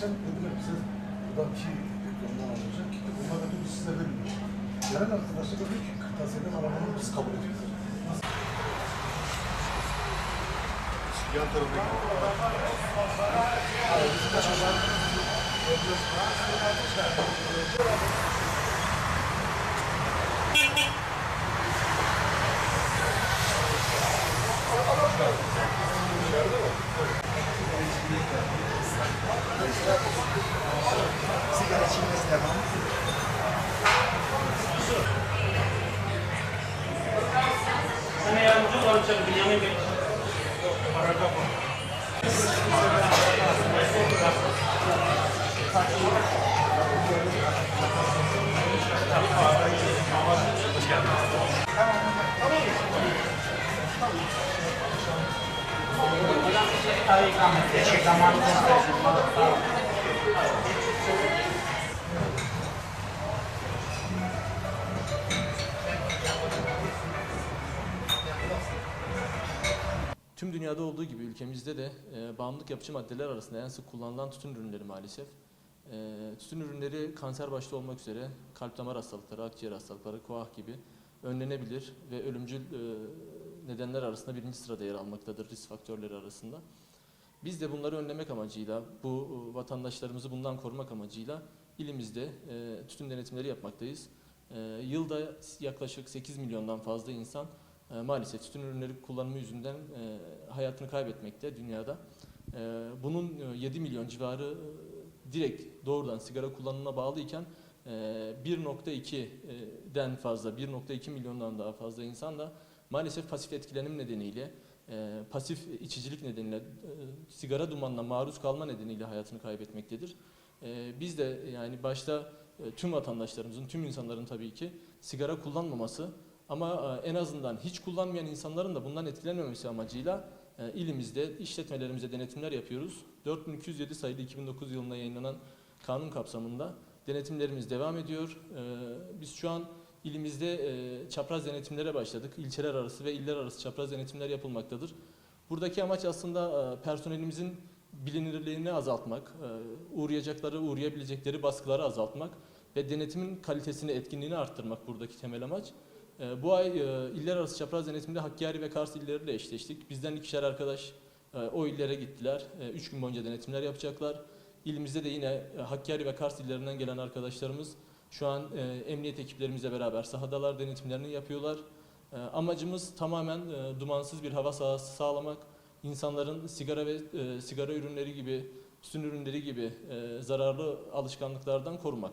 geçen dediler bize buradan ki reklamdan alınacak ki bunlar da biz size vermiyor. Gelen arkadaşlar da diyor ki kırtasiyeden arabanı biz kabul ediyoruz. Yan tarafa Sigara içilmesi devam. Sana yardımcı olacak Bünyamin Bey. Keşke zamanında olsaydı. Tüm dünyada olduğu gibi ülkemizde de e, bağımlılık yapıcı maddeler arasında en sık kullanılan tütün ürünleri maalesef. E, tütün ürünleri kanser başta olmak üzere kalp damar hastalıkları, akciğer hastalıkları, koah gibi önlenebilir ve ölümcül e, nedenler arasında birinci sırada yer almaktadır risk faktörleri arasında. Biz de bunları önlemek amacıyla, bu e, vatandaşlarımızı bundan korumak amacıyla ilimizde e, tütün denetimleri yapmaktayız. E, yılda yaklaşık 8 milyondan fazla insan e, maalesef tütün ürünleri kullanımı yüzünden e, hayatını kaybetmekte dünyada. E, bunun e, 7 milyon civarı e, direkt doğrudan sigara kullanımına bağlıyken e, 1.2'den fazla, 1.2 milyondan daha fazla insan da maalesef pasif etkilenim nedeniyle, e, pasif içicilik nedeniyle, e, sigara dumanına maruz kalma nedeniyle hayatını kaybetmektedir. E, biz de yani başta e, tüm vatandaşlarımızın, tüm insanların tabii ki sigara kullanmaması ama e, en azından hiç kullanmayan insanların da bundan etkilenmemesi amacıyla e, ilimizde işletmelerimize denetimler yapıyoruz. 4207 sayılı 2009 yılında yayınlanan kanun kapsamında denetimlerimiz devam ediyor. E, Biz şu an ilimizde e, çapraz denetimlere başladık. İlçeler arası ve iller arası çapraz denetimler yapılmaktadır. Buradaki amaç aslında e, personelimizin bilinirliğini azaltmak, e, uğrayacakları, uğrayabilecekleri baskıları azaltmak ve denetimin kalitesini, etkinliğini arttırmak buradaki temel amaç. E, Bu ay e, iller arası çapraz denetimde Hakkari ve Kars illeriyle eşleştik. Bizden ikişer arkadaş e, o illere gittiler. E, Üç gün boyunca denetimler yapacaklar. İlimizde de yine e, Hakkari ve Kars illerinden gelen arkadaşlarımız şu an e, emniyet ekiplerimizle beraber sahadalar denetimlerini yapıyorlar. E, Amacımız tamamen e, dumansız bir hava sahası sağlamak, insanların sigara ve e, sigara ürünleri gibi, tütün ürünleri gibi e, zararlı alışkanlıklardan korumak.